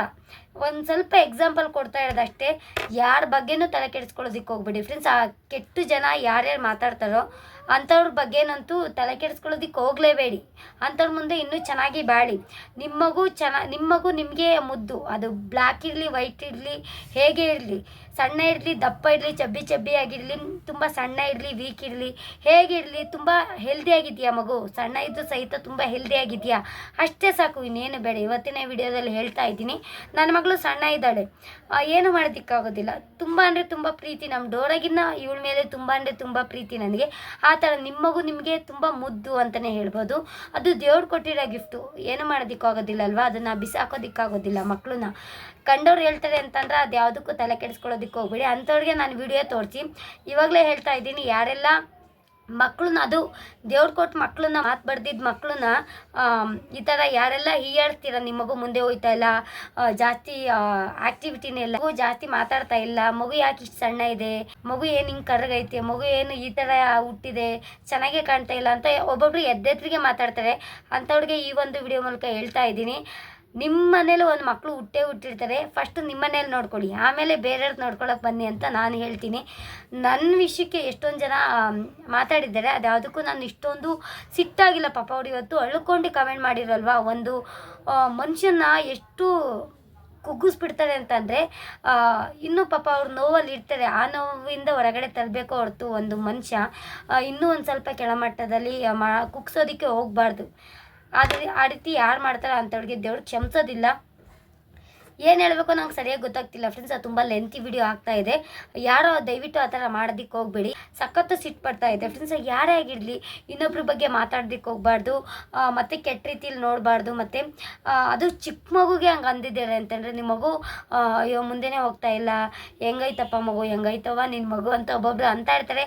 ಒಂದು ಸ್ವಲ್ಪ ಎಕ್ಸಾಂಪಲ್ ಕೊಡ್ತಾ ಇರೋದಷ್ಟೇ. ಯಾರ ಬಗ್ಗೆನೂ ತಲೆ ಕೆಡಿಸ್ಕೊಳ್ಳೋದಕ್ಕೆ ಹೋಗ್ಬೇಡಿ. ಫ್ರೆಂಡ್ಸ್ ಆ ಕೆಟ್ಟು ಜನ ಯಾರ್ಯಾರು ಮಾತಾಡ್ತಾರೋ ಅಂಥವ್ರ ಬಗ್ಗೆನಂತೂ ತಲೆ ಕೆಡಿಸ್ಕೊಳ್ಳೋದಕ್ಕೆ ಹೋಗಲೇಬೇಡಿ. ಅಂಥವ್ರ ಮುಂದೆ ಇನ್ನೂ ಚೆನ್ನಾಗಿ ಬಾಳಿ. ನಿಮ್ಮಗೂ ಮಗು ಚೆನ್ನ ನಿಮ್ಮಗೂ ಮಗು ನಿಮಗೆ ಮುದ್ದು. ಅದು ಬ್ಲ್ಯಾಕ್ ಇರಲಿ, ವೈಟ್ ಇರಲಿ, ಹೇಗೆ ಇರಲಿ. ಸಣ್ಣ ಇರಲಿ, ದಪ್ಪ ಇರಲಿ, ಚಬ್ಬಿ ಚಬ್ಬಿ ಆಗಿರಲಿ, ತುಂಬ ಸಣ್ಣ ಇರಲಿ ವೀಕ್ ಇರಲಿ ಹೇಗಿರಲಿ ತುಂಬ ಹೆಲ್ದಿ ಆಗಿದೆಯಾ ಮಗು? ಸಣ್ಣ ಇದ್ದು ಸಹಿತ ತುಂಬ ಹೆಲ್ದಿ ಆಗಿದೆಯಾ? ಅಷ್ಟೇ ಸಾಕು, ಇನ್ನೇನು ಬೇಡ. ಇವತ್ತಿನ ವಿಡಿಯೋದಲ್ಲಿ ಹೇಳ್ತಾ ಇದ್ದೀನಿ. ನನ್ನ ಮಗಳು ಸಣ್ಣ ಇದ್ದಾಳೆ. ಏನು ಮಾಡೋದಕ್ಕಾಗೋದಿಲ್ಲ. ತುಂಬ ಅಂದರೆ ತುಂಬ ಪ್ರೀತಿ. ನಮ್ಮ ಡೋರಾಗಿನ್ನ ಇವಳ ಮೇಲೆ ತುಂಬ ಅಂದರೆ ತುಂಬ ಪ್ರೀತಿ ನನಗೆ. ಆ ಥರ ನಿಮ್ಮ ಮಗು ನಿಮಗೆ ತುಂಬ ಮುದ್ದು ಅಂತಲೇ ಹೇಳ್ಬೋದು. ಅದು ದೇವ್ರು ಕೊಟ್ಟಿರೋ ಗಿಫ್ಟು ಏನು ಮಾಡೋದಕ್ಕಾಗೋದಿಲ್ಲ ಅಲ್ವಾ? ಅದನ್ನು ಬಿಸಾಕೋದಕ್ಕಾಗೋದಿಲ್ಲ ಮಕ್ಕಳನ್ನ ಕಂಡವ್ರು ಹೇಳ್ತಾರೆ ಅಂತಂದ್ರೆ ಅದು ಯಾವುದಕ್ಕೂ ತಲೆ ಕೆಡಿಸ್ಕೊಳ್ಳೋದಕ್ಕೆ ಹೋಗ್ಬೇಡಿ. ಅಂಥವ್ರಿಗೆ ನಾನು ವಿಡಿಯೋ ತೋರಿಸಿ. ಇವಾಗಲೇ ಹೇಳ್ತಾ ಇದ್ದೀನಿ, ಯಾರೆಲ್ಲ ಮಕ್ಕಳನ್ನ ಅದು ದೇವ್ರು ಕೊಟ್ಟು ಮಕ್ಕಳನ್ನ ಮಾತು ಬಡ್ದಿದ್ದ ಮಕ್ಕಳನ್ನ ಈ ಥರ ಯಾರೆಲ್ಲ ಹೀಯಾಡ್ತೀರ ನಿಮ್ಮ ಮಗು ಮುಂದೆ ಹೋಯ್ತಾ ಇಲ್ಲ ಜಾಸ್ತಿ ಆಕ್ಟಿವಿಟಿನೇ ಇಲ್ಲ, ಮಗು ಜಾಸ್ತಿ ಮಾತಾಡ್ತಾ ಇಲ್ಲ, ಮಗು ಯಾಕೆ ಇಷ್ಟು ಸಣ್ಣ ಇದೆ, ಮಗು ಏನು ಹಿಂಗೆ ಕರ್ಗೈತೆ, ಮಗು ಏನು ಈ ಥರ ಹುಟ್ಟಿದೆ, ಚೆನ್ನಾಗೇ ಕಾಣ್ತಾ ಇಲ್ಲ ಅಂತ ಒಬ್ಬೊಬ್ರು ಎದ್ದೆದ್ರಿಗೆ ಮಾತಾಡ್ತಾರೆ. ಅಂಥವ್ರಿಗೆ ಈ ಒಂದು ವಿಡಿಯೋ ಮೂಲಕ ಹೇಳ್ತಾ ಇದ್ದೀನಿ. ನಿಮ್ಮ ಮನೇಲಿ ಒಂದು ಮಕ್ಕಳು ಹುಟ್ಟೇ ಹುಟ್ಟಿರ್ತಾರೆ. ಫಸ್ಟ್ ನಿಮ್ಮ ಮನೇಲಿ ನೋಡ್ಕೊಳ್ಳಿ. ಆಮೇಲೆ ಬೇರೆಯವ್ರದ್ದು ನೋಡ್ಕೊಳಕ್ಕೆ ಬನ್ನಿ ಅಂತ ನಾನು ಹೇಳ್ತೀನಿ. ನನ್ನ ವಿಷಯಕ್ಕೆ ಎಷ್ಟೊಂದು ಜನ ಮಾತಾಡಿದ್ದಾರೆ. ಅದು ಯಾವುದಕ್ಕೂ ನಾನು ಇಷ್ಟೊಂದು ಸಿಟ್ಟಾಗಿಲ್ಲ. ಪಾಪ ಅವ್ರು ಇವತ್ತು ಅಳ್ಕೊಂಡು ಕಮೆಂಟ್ ಮಾಡಿರಲ್ವಾ? ಒಂದು ಮನುಷ್ಯನ ಎಷ್ಟು ಕುಗ್ಗಿಸ್ಬಿಡ್ತಾರೆ ಅಂತಂದರೆ ಇನ್ನೂ ಪಾಪ ಅವ್ರ ನೋವಲ್ಲಿ ಇರ್ತಾರೆ. ಆ ನೋವಿಂದ ಹೊರಗಡೆ ತರಬೇಕು ಹೊರತು ಒಂದು ಮನುಷ್ಯ ಇನ್ನೂ ಒಂದು ಸ್ವಲ್ಪ ಕೆಳಮಟ್ಟದಲ್ಲಿ ಮಾ, ಕುಗ್ಸೋದಕ್ಕೆ ಹೋಗಬಾರ್ದು. ಆದರೆ ಆ ರೀತಿ ಯಾರು ಮಾಡ್ತಾರೆ ಅಂಥವ್ರಿಗೆ ದೇವ್ರು ಕ್ಷಮಿಸೋದಿಲ್ಲ. ಏನು ಹೇಳಬೇಕು ನಂಗೆ ಸರಿಯಾಗಿ ಗೊತ್ತಾಗ್ತಿಲ್ಲ ಫ್ರೆಂಡ್ಸ್ ಅದು ತುಂಬ ಲೆಂತಿ ವಿಡಿಯೋ ಆಗ್ತಾ ಇದೆ. ಯಾರೋ ದಯವಿಟ್ಟು ಆ ಥರ ಮಾಡೋದಕ್ಕೆ ಹೋಗಬೇಡಿ. ಸಖತ್ತು ಸಿಟ್ಟು ಪಡ್ತಾ ಇದೆ. ಫ್ರೆಂಡ್ಸ್ ಯಾರೇ ಆಗಿರಲಿ ಇನ್ನೊಬ್ರ ಬಗ್ಗೆ ಮಾತಾಡೋದಕ್ಕೆ ಹೋಗ್ಬಾರ್ದು ಮತ್ತು ಕೆಟ್ಟ ರೀತಿಯಲ್ಲಿ ನೋಡಬಾರ್ದು, ಮತ್ತು ಅದು ಚಿಕ್ಕ ಮಗುಗೆ ಹಂಗೆ ಅಂದಿದ್ದಾರೆ ಅಂತಂದರೆ ನಿಮ್ಮ ಮಗು ಅಯ್ಯೋ ಮುಂದೆನೇ ಹೋಗ್ತಾ ಇಲ್ಲ. ಹೆಂಗೈತಪ್ಪ ಮಗು ಹೆಂಗೈತವ ನಿನ್ನ ಮಗು ಅಂತ ಒಬ್ಬೊಬ್ರು ಅಂತ ಇರ್ತಾರೆ.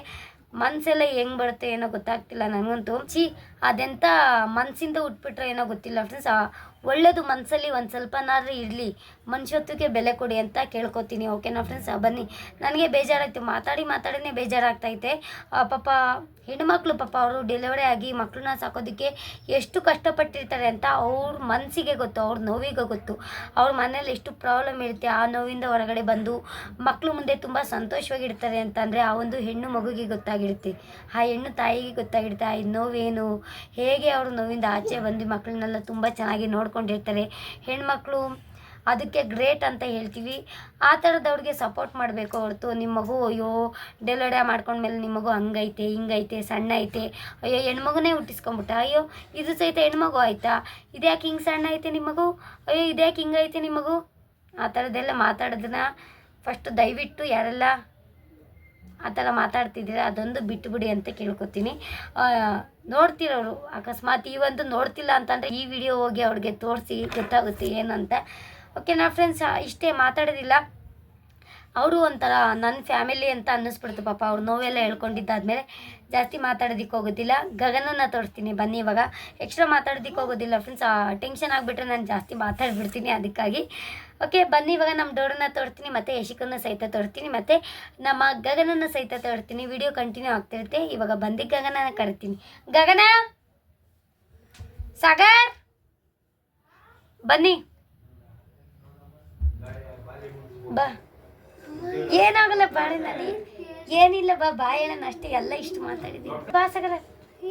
ಮನ್ಸೆಲ್ಲ ಹೆಂಗ್ ಬರುತ್ತೆ ಏನೋ ಗೊತ್ತಾಗ್ತಿಲ್ಲ ನನಗಂತೂ. ಚಿ ಅದೆಂತ ಮನಸ್ಸಿಂದ ಉಟ್ಬಿಟ್ರೆ ಏನೋ ಗೊತ್ತಿಲ್ಲ ಫ್ರೆಂಡ್ಸ್ ಒಳ್ಳೇದು ಮನಸ್ಸಲ್ಲಿ ಒಂದು ಸ್ವಲ್ಪನಾದ್ರೂ ಇರಲಿ. ಮನುಷ್ಯತ್ವಕ್ಕೆ ಬೆಲೆ ಕೊಡಿ ಅಂತ ಕೇಳ್ಕೊತೀನಿ. ಓಕೆನಾ ಫ್ರೆಂಡ್ಸ್ ಬನ್ನಿ. ನನಗೆ ಬೇಜಾರಾಯಿತು. ಮಾತಾಡಿ, ಮಾತಾಡಿನೇ ಬೇಜಾರಾಗ್ತೈತೆ. ಪಾಪ ಹೆಣ್ಮಕ್ಳು ಪಾಪ ಅವರು ಡೆಲಿವರಿ ಆಗಿ ಮಕ್ಕಳನ್ನ ಸಾಕೋದಕ್ಕೆ ಎಷ್ಟು ಕಷ್ಟಪಟ್ಟಿರ್ತಾರೆ ಅಂತ ಅವ್ರ ಮನಸ್ಸಿಗೆ ಗೊತ್ತು, ಅವ್ರ ನೋವಿಗೆ ಗೊತ್ತು. ಅವ್ರ ಮನೇಲಿ ಎಷ್ಟು ಪ್ರಾಬ್ಲಮ್ ಇರುತ್ತೆ, ಆ ನೋವಿಂದ ಹೊರಗಡೆ ಬಂದು ಮಕ್ಕಳು ಮುಂದೆ ತುಂಬ ಸಂತೋಷವಾಗಿರ್ತಾರೆ ಅಂತಂದರೆ ಆ ಒಂದು ಹೆಣ್ಣು ಮಗುಗೆ ಗೊತ್ತಾಗಿರುತ್ತೆ. ಆ ಹೆಣ್ಣು ತಾಯಿಗೆ ಗೊತ್ತಾಗಿರುತ್ತೆ, ಆ ನೋವೇನು? ಹೇಗೆ ಅವ್ರ ನೋವಿಂದ ಆಚೆ ಬಂದು ಮಕ್ಕಳನ್ನೆಲ್ಲ ತುಂಬ ಚೆನ್ನಾಗಿ ನೋಡ್ಕೊಂಡಿರ್ತಾರೆ ಹೆಣ್ಮಕ್ಳು, ಅದಕ್ಕೆ ಗ್ರೇಟ್ ಅಂತ ಹೇಳ್ತೀವಿ. ಆ ಥರದವ್ರಿಗೆ ಸಪೋರ್ಟ್ ಮಾಡಬೇಕು ಹೊರತು ನಿಮ್ಮ ಮಗು, ಅಯ್ಯೋ, ಡೆಲಡ ಮಾಡ್ಕೊಂಡ್ಮೇಲೆ ನಿಮ್ಮ ಮಗು ಹಂಗೈತೆ, ಹಿಂಗೈತೆ ಸಣ್ಣ ಐತೆ ಅಯ್ಯೋ, ಹೆಣ್ಮಗುನೇ ಹುಟ್ಟಿಸ್ಕೊಂಬಿಟ್ಟ ಅಯ್ಯೋ, ಇದು ಸಹಿತ ಹೆಣ್ಮಗು ಆಯ್ತಾ? ಇದ್ಯಾಕೆ ಹಿಂಗೆ ಸಣ್ಣ ಐತೆ ನಿಮ್ಮ ಮಗು? ಅಯ್ಯೋ ಇದ್ಯಾಕೆ ಹಿಂಗೈತೆ ನಿಮ್ಮ ಮಗು? ಆ ಥರದ್ದೆಲ್ಲ ಮಾತಾಡೋದನ್ನ ಫಸ್ಟ್ ದಯವಿಟ್ಟು ಯಾರೆಲ್ಲ ಆ ಥರ ಮಾತಾಡ್ತಿದ್ದೀರಾ ಅದೊಂದು ಬಿಟ್ಟುಬಿಡಿ ಅಂತ ಕೇಳ್ಕೊತೀನಿ. ನೋಡ್ತಿರೋರು ಅಕಸ್ಮಾತ್ ಈ ಒಂದು ನೋಡ್ತಿಲ್ಲ ಅಂತಂದರೆ ಈ ವಿಡಿಯೋ ಹೋಗಿ ಅವ್ರಿಗೆ ತೋರಿಸಿ ಗೊತ್ತಾಗುತ್ತೆ ಏನಂತ. ಓಕೆನಾ ಫ್ರೆಂಡ್ಸ್ ಇಷ್ಟೇ ಮಾತಾಡೋದಿಲ್ಲ. ಅವರು ಒಂಥರ ನನ್ನ ಫ್ಯಾಮಿಲಿ ಅಂತ ಅನ್ನಿಸ್ಬಿಡ್ತು ಪಾಪ, ಅವ್ರು ನೋವೆಲ್ಲ ಹೇಳ್ಕೊಂಡಿದ್ದಾದ್ಮೇಲೆ ಜಾಸ್ತಿ ಮಾತಾಡೋದಿಕ್ಕೆ ಹೋಗೋದಿಲ್ಲ. ಗಗನನ್ನು ತೋರಿಸ್ತೀನಿ, ಬನ್ನಿ ಇವಾಗ. ಎಕ್ಸ್ಟ್ರಾ ಮಾತಾಡೋದಿಕ್ಕೆ ಹೋಗೋದಿಲ್ಲ ಫ್ರೆಂಡ್ಸ್ ಟೆನ್ಷನ್ ಆಗಿಬಿಟ್ರೆ ನಾನು ಜಾಸ್ತಿ ಮಾತಾಡ್ಬಿಡ್ತೀನಿ ಅದಕ್ಕಾಗಿ. ಓಕೆ ಬನ್ನಿ ಇವಾಗ ನಮ್ಮ ಡೋರನ್ನ ತೋರ್ತೀನಿ ಮತ್ತು ಯಶಿಕನ್ನ ಸಹಿತ ತೋರ್ತೀನಿ ಮತ್ತು ನಮ್ಮ ಗಗನನ್ನ ಸಹಿತ ತೋರ್ತೀನಿ ವಿಡಿಯೋ ಕಂಟಿನ್ಯೂ ಆಗ್ತಿರುತ್ತೆ ಇವಾಗ ಬಂದಿ ಗಗನನ ಕರಿತೀನಿ. ಗಗನ? ಸಾಗರ್? ಬನ್ನಿ. ಬಾ. ಏನಾಗಲ್ಲ ಬಾಳೆ ನಾನು. ಏನಿಲ್ಲ ಬಾ ಬಾ ಹೇಳೋಣ ಅಷ್ಟೇ. ಎಲ್ಲ ಇಷ್ಟು ಮಾತಾಡಿದ್ದೀನಿ. ಬಾ ಸಾಗರ.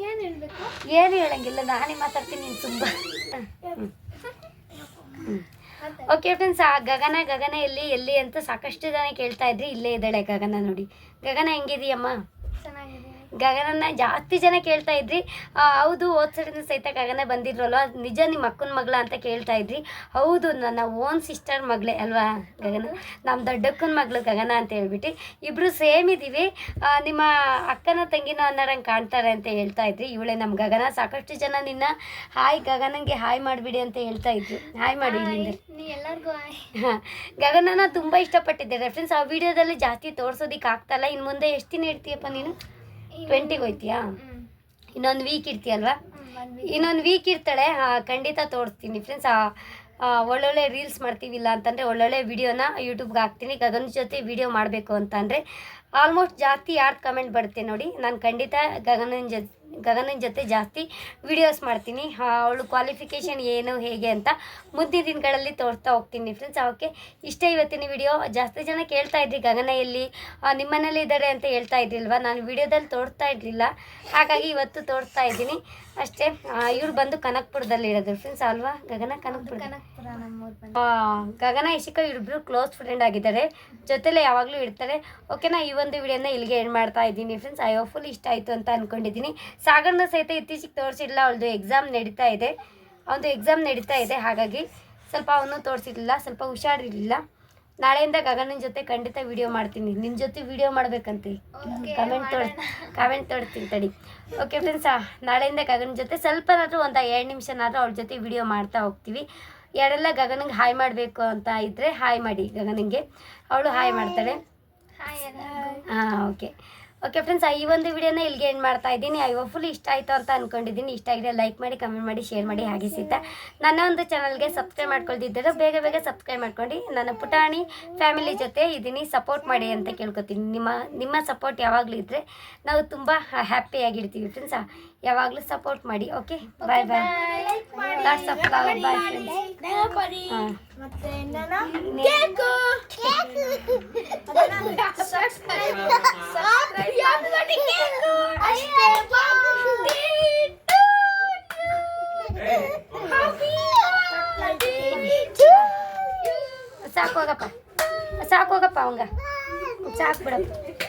ಏನು ಹೇಳಬೇಕು? ಏನು ಹೇಳಂಗಿಲ್ಲ. ನಾನೇ ಮಾತಾಡ್ತೀನಿ ನೀನು ತುಂಬ ಓಕೆ ಫ್ರೆಂಡ್ಸ್ ಆ ಗಗನ ಗಗನ ಎಲ್ಲಿ ಎಲ್ಲಿ ಅಂತ ಸಾಕಷ್ಟು ಜನ ಕೇಳ್ತಾ ಇದ್ರಿ. ಇಲ್ಲೇ ಇದ್ದಾಳೆ ಗಗನ ನೋಡಿ. ಗಗನ ಹೆಂಗಿದೀಯಮ್ಮ? ಗಗನನ್ನ ಜಾಸ್ತಿ ಜನ ಕೇಳ್ತಾ ಇದ್ರಿ. ಹೌದು ಹೋದ್ ಸರಿನೂ ಸಹಿತ ಗಗನ ಬಂದಿದ್ರಲ್ಲ ನಿಜ ನಿಮ್ಮ ಅಕ್ಕನ ಮಗಳ ಅಂತ ಕೇಳ್ತಾ ಇದ್ರಿ. ಹೌದು ನನ್ನ ಓನ್ ಸಿಸ್ಟರ್ ಮಗಳೇ ಅಲ್ವಾ ಗಗನ? ನಮ್ಮ ದೊಡ್ಡಕ್ಕನ ಮಗಳು ಗಗನ ಅಂತ ಹೇಳ್ಬಿಟ್ಟು ಇಬ್ರು ಸೇಮ್ ಇದ್ದೀವಿ ನಿಮ್ಮ ಅಕ್ಕನ ತಂಗಿನ ಅನ್ನೋರಂಗೆ ಕಾಣ್ತಾರೆ ಅಂತ ಹೇಳ್ತಾ ಇದ್ರಿ. ಇವಳೆ ನಮ್ಮ ಗಗನ. ಸಾಕಷ್ಟು ಜನ ನಿನ್ನ ಹಾಯ್ ಗಗನಂಗೆ ಹಾಯ್ ಮಾಡಿಬಿಡಿ ಅಂತ ಹೇಳ್ತಾ ಇದ್ರು. ಹಾಯ್ ಮಾಡಿ ಎಲ್ಲರಿಗೂ ಗಗನನ ತುಂಬ ಇಷ್ಟಪಟ್ಟಿದ್ದೆ. ರೆಫ್ರೆನ್ಸ್ ಆ ವಿಡಿಯೋದಲ್ಲಿ ಜಾಸ್ತಿ ತೋರ್ಸೋದಿಕ್ಕೆ ಆಗ್ತಾಯಿಲ್ಲ ಇನ್ನು ಮುಂದೆ ಎಷ್ಟು ದಿನ ಇರ್ತೀಯಪ್ಪ ನೀನು? ಟ್ವೆಂಟಿಗೆ ಹೋಯ್ತೀಯಾ? ಇನ್ನೊಂದು ವೀಕ್ ಇರ್ತೀಯಲ್ವಾ? ಇನ್ನೊಂದು ವೀಕ್ ಇರ್ತಾಳೆ ಖಂಡಿತ ತೋರಿಸ್ತೀನಿ ಫ್ರೆಂಡ್ಸ್ ಒಳ್ಳೊಳ್ಳೆ ರೀಲ್ಸ್ ಮಾಡ್ತೀವಿ ಇಲ್ಲ ಅಂತಂದರೆ ಒಳ್ಳೊಳ್ಳೆ ವೀಡಿಯೋನ ಯೂಟ್ಯೂಬ್ಗೆ ಹಾಕ್ತೀನಿ. ಗಗನ ಜೊತೆ ವಿಡಿಯೋ ಮಾಡಬೇಕು ಅಂತಂದರೆ ಆಲ್ಮೋಸ್ಟ್ ಜಾಸ್ತಿ ಯಾರ್ದು ಕಮೆಂಟ್ ಬರುತ್ತೆ ನೋಡಿ, ನಾನು ಖಂಡಿತ ಗಗನನ ಜೊತೆ ಗಗನನ ಜೊತೆ ಜಾಸ್ತಿ ವಿಡಿಯೋಸ್ ಮಾಡ್ತೀನಿ. ಅವಳು ಕ್ವಾಲಿಫಿಕೇಷನ್ ಏನು, ಹೇಗೆ ಅಂತ ಮುಂದಿನ ದಿನಗಳಲ್ಲಿ ತೋರಿಸ್ತಾ ಹೋಗ್ತೀನಿ ಫ್ರೆಂಡ್ಸ್ ಓಕೆ ಇಷ್ಟೇ ಇವತ್ತಿನ ವಿಡಿಯೋ ಜಾಸ್ತಿ ಜನ ಕೇಳ್ತಾ ಇದ್ರಿ ಗಗನ ಎಲ್ಲಿ ನಿಮ್ಮನೇಲಿ ಇದ್ದಾರೆ ಅಂತ ಹೇಳ್ತಾ ಇದ್ರಿಲ್ವಾ? ನಾನು ವಿಡಿಯೋದಲ್ಲಿ ತೋರಿಸ್ತಾ ಇರಲಿಲ್ಲ. ಹಾಗಾಗಿ ಇವತ್ತು ತೋರಿಸ್ತಾ ಇದ್ದೀನಿ. ಅಷ್ಟೇ ಇವ್ರು ಬಂದು ಕನಕ್ಪುರದಲ್ಲಿ ಇರೋದು ಫ್ರೆಂಡ್ಸ್ ಅಲ್ವಾ? ಗಗನ ಕನಕ್ಪುರ. ಗಗನ, ಇಶಿಕಾ ಇಬ್ಬರು ಕ್ಲೋಸ್ ಫ್ರೆಂಡ್ ಆಗಿದ್ದಾರೆ. ಜೊತೆಲೆ ಯಾವಾಗಲೂ ಇರ್ತಾರೆ. ಓಕೆನಾ ಈ ಒಂದು ವಿಡಿಯೋನ ಇಲ್ಲಿಗೆ ಏನು ಮಾಡ್ತಾ ಇದ್ದೀನಿ ಫ್ರೆಂಡ್ಸ್ ಐ ಫುಲ್ ಇಷ್ಟ ಆಯಿತು ಅಂತ ಅಂದ್ಕೊಂಡಿದ್ದೀನಿ ಸಾಗರನ ಸಹಿತ ಇತ್ತೀಚೆಗೆ ತೋರಿಸಿಲ್ಲ ಅವಳದು ಎಕ್ಸಾಮ್ ನಡೀತಾ ಇದೆ. ಅವನದು ಎಕ್ಸಾಮ್ ನಡೀತಾ ಇದೆ ಹಾಗಾಗಿ ಸ್ವಲ್ಪ ಅವನು ತೋರಿಸಿರ್ಲಿಲ್ಲ ಸ್ವಲ್ಪ ಹುಷಾರಿರಲಿಲ್ಲ. ನಾಳೆಯಿಂದ ಗಗನನ ಜೊತೆ ಖಂಡಿತ ವಿಡಿಯೋ ಮಾಡ್ತೀನಿ. ನಿನ್ನ ಜೊತೆ ವಿಡಿಯೋ ಮಾಡ್ಬೇಕಂತೆ. ಕಮೆಂಟ್ ತೋಡ್ ಕಮೆಂಟ್ ತೋರಿಸ್ತೀನಿ ತಡಿ. ಓಕೆ ಫ್ರೆಂಡ್ಸ್ ನಾಳೆಯಿಂದ ಗಗನ ಜೊತೆ ಸ್ವಲ್ಪನಾದರೂ ಒಂದು ಎರಡು ನಿಮಿಷನಾದರೂ ಅವಳ ಜೊತೆ ವಿಡಿಯೋ ಮಾಡ್ತಾ ಹೋಗ್ತೀವಿ. ಯಾರೆಲ್ಲ ಗಗನಿಗೆ ಹಾಯ್ ಮಾಡಬೇಕು ಅಂತ ಇದ್ದರೆ ಹಾಯ್ ಮಾಡಿ ಗಗನಿಗೆ. ಅವಳು ಹಾಯ್ ಮಾಡ್ತಾಳೆ. ಹಾಂ ಓಕೆ ಓಕೆ ಫ್ರೆಂಡ್ಸ್ ಈ ಒಂದು ವಿಡಿಯೋನ ಇಲ್ಲಿಗೆ ಏನು ಮಾಡ್ತಾ ಇದ್ದೀನಿ. ಐ ಫುಲ್ ಇಷ್ಟ ಆಯಿತು ಅಂತ ಅಂದ್ಕೊಂಡಿದ್ದೀನಿ ಇಷ್ಟ ಆಗಿದೆ ಲೈಕ್ ಮಾಡಿ ಕಮೆಂಟ್ ಮಾಡಿ ಶೇರ್ ಮಾಡಿ ಹಾಗೆ ಸಿಗ್ತಾ. ನನ್ನ ಒಂದು ಚಾನಲ್ಗೆ ಸಬ್ಸ್ಕ್ರೈಬ್ ಮಾಡ್ಕೊಳ್ತಿದ್ದರೆ ಬೇಗ ಬೇಗ ಸಬ್ಸ್ಕ್ರೈಬ್ ಮಾಡ್ಕೊಂಡು ನನ್ನ ಪುಟಾಣಿ ಫ್ಯಾಮಿಲಿ ಜೊತೆ ಇದ್ದೀನಿ ಸಪೋರ್ಟ್ ಮಾಡಿ ಅಂತ ಕೇಳ್ಕೊತೀನಿ. ನಿಮ್ಮ ನಿಮ್ಮ ಸಪೋರ್ಟ್ ಯಾವಾಗಲೂ ಇದ್ದರೆ ನಾವು ತುಂಬ ಹ್ಯಾಪಿಯಾಗಿರ್ತೀವಿ ಫ್ರೆಂಡ್ಸ್ ಯಾವಾಗಲೂ ಸಪೋರ್ಟ್ ಮಾಡಿ okay bye bye lots of love bye friends ಹಾಂ. ಮತ್ತೆ ನನ್ನ ಸಾಕು ಹೋಗಪ್ಪ. ಸಾಕು ಹೋಗಪ್ಪ ಅವಂಗ. ಸಾಕು ಬಿಡಪ್ಪ.